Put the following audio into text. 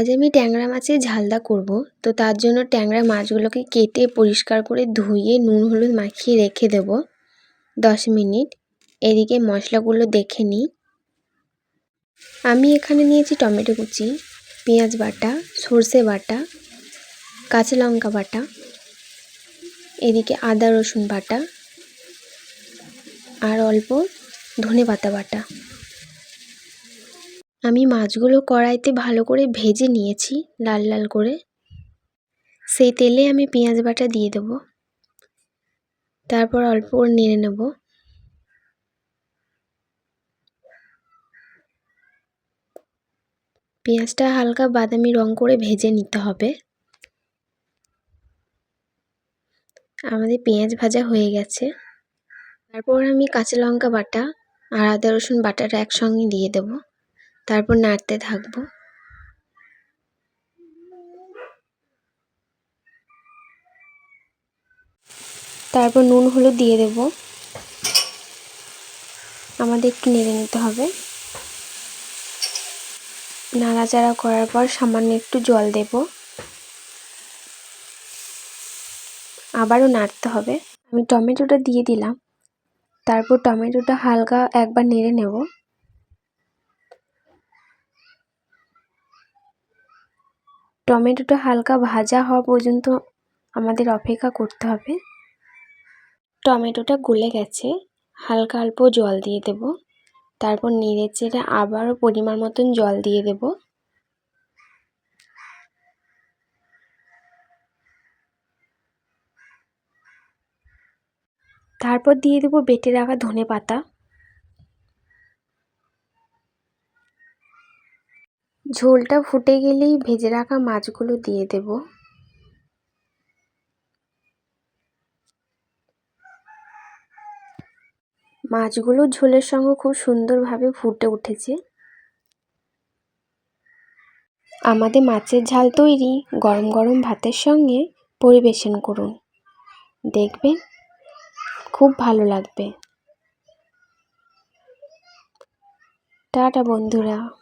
আজ আমি ট্যাংরা মাছের ঝালদা করব। তো তার জন্য ট্যাংরা মাছগুলোকে কেটে পরিষ্কার করে ধুয়ে নুন হলুদ মাখিয়ে রেখে দেব। দশ মিনিট। এদিকে মশলাগুলো দেখে নিই। আমি এখানে নিয়েছি টমেটো কুচি, পেঁয়াজ বাটা, সর্ষে বাটা, কাঁচা লঙ্কা বাটা, এদিকে আদা রসুন বাটা, আর অল্প ধনে পাতা বাটা। আমি মাছগুলো কড়াইতে ভালো করে ভেজে নিয়েছি, লাল লাল করে। সেই তেলে আমি পেঁয়াজ বাটা দিয়ে দেব। তারপর অল্প করে নেড়ে নেব। পেঁয়াজটা হালকা বাদামি রং করে ভেজে নিতে হবে। আমাদের পেঁয়াজ ভাজা হয়ে গেছে। তারপর আমি কাঁচা লঙ্কা বাটা আর আদা রসুন বাটাটা একসঙ্গে দিয়ে দেব। তারপর নাড়তে থাকব। তারপর নুন, হলুদ দিয়ে দেব। আমাদের একটু নেড়ে নিতে হবে। নাড়াচাড়া করার পর সামান্য একটু জল দেব। আবারও নাড়তে হবে। আমি টমেটোটা দিয়ে দিলাম। তারপর টমেটোটা হালকা একবার নেড়ে নেব। টমেটোটা হালকা ভাজা হওয়া পর্যন্ত আমাদের অপেক্ষা করতে হবে। টমেটোটা গলে গেছে। হালকা অল্প জল দিয়ে দেব। তারপর নেড়ে চেড়ে আবারও পরিমাণ মতন জল দিয়ে দেব। তারপর দিয়ে দেবো বেটে রাখা ধনে পাতা ঝোলটা ফুটে গেলেই ভেজে রাখা মাছগুলো দিয়ে দেব। মাছগুলো ঝোলের সঙ্গে খুব সুন্দরভাবে ফুটে উঠেছে। আমাদের মাছের ঝাল তৈরি গরম গরম ভাতের সঙ্গে পরিবেশন করুন। দেখবেন খুব ভালো লাগবে। টাটা বন্ধুরা।